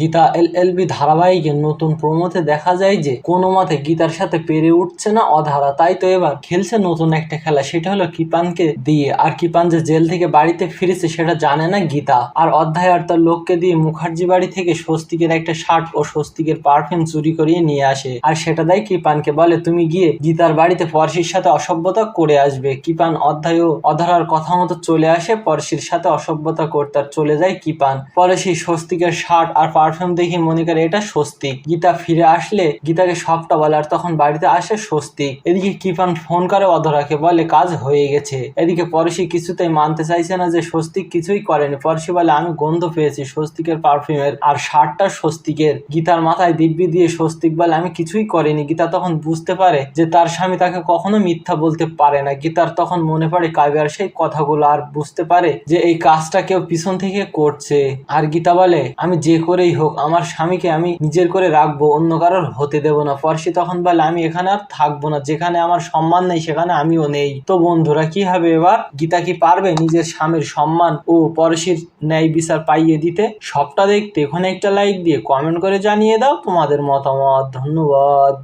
গীতা এল L B ধারাবাহিকের নতুন প্রমোতে দেখা যায় যে কোনো মতে গীতার সাথে পেরে উঠছে না অধারা। তাই তো এবার খেলছে নতুন একটা খেলা, সেটা হলো কিপানকে দিয়ে। আর কিপান যে জেল থেকে বাড়িতে ফিরেছে সেটা জানে না গীতা। আর অধ্যায় আর তার লোককে দিয়ে মুখার্জি বাড়ি থেকে স্বস্তিকের একটা শার্ট ও স্বস্তিকের পারফিউম চুরি করিয়ে নিয়ে আসে। আর সেটা দেয় কিপানকে, বলে, তুমি গিয়ে গীতার বাড়িতে পরশির সাথে অসভ্যতা করে আসবে। কিপান অধ্যায় ও অধরার কথা মতো চলে আসে, পরশির সাথে অসভ্যতা করতে আর চলে যায় কিপান। পরে সেই স্বস্তিকের শার্ট আর পারফিউম দেখে মনে করে, এটা স্বস্তিক। গীতা ফিরে আসলে গীতাকে সবটা বলে, আর তখন বাড়িতে আসে স্বস্তিক। এদিকে কিপান ফোন করে অধরাকে বলে, কাজ হয়ে গেছে। এদিকে পরশি কিছুতেই মানতে চাইছে না যে, স্বস্তিক কিছুই করেনি। পরশি বলে, আমি গন্ধ পেয়েছি স্বস্তিকের পারফিউমের, আর শার্টটা স্বস্তিকের। গীতার মাথায় দিব্যি দিয়ে স্বস্তিক বলে, আমি কিছুই করিনি। গীতা তখন বুঝতে পারে যে, তার স্বামী তাকে কখনো মিথ্যা বলতে পারে না। গীতার তখন মনে পড়ে কাব্যার সেই কথাগুলো আর বুঝতে পারে যে, এই কাজটা কেউ পিছন থেকে করছে। আর গীতা বলে, আমি যে করেই হোক, আমার স্বামীকে আমি নিজের করে রাখব, অন্য কারোর হতে দেব না। পরশি তখন বলে, আমি এখানে আর থাকব না, যেখানে আমার সম্মান নেই, সেখানে আমিও নেই। তো বন্ধুরা, কি হবে এবার? গীতা কি পারবে নিজের স্বামীর সম্মান ও পরশির ন্যায় বিচার পাইয়ে দিতে? সবটা দেখতে, এখানে একটা লাইক দিয়ে কমেন্ট করে জানিয়ে দাও তোমাদের মতামত। ধন্যবাদ।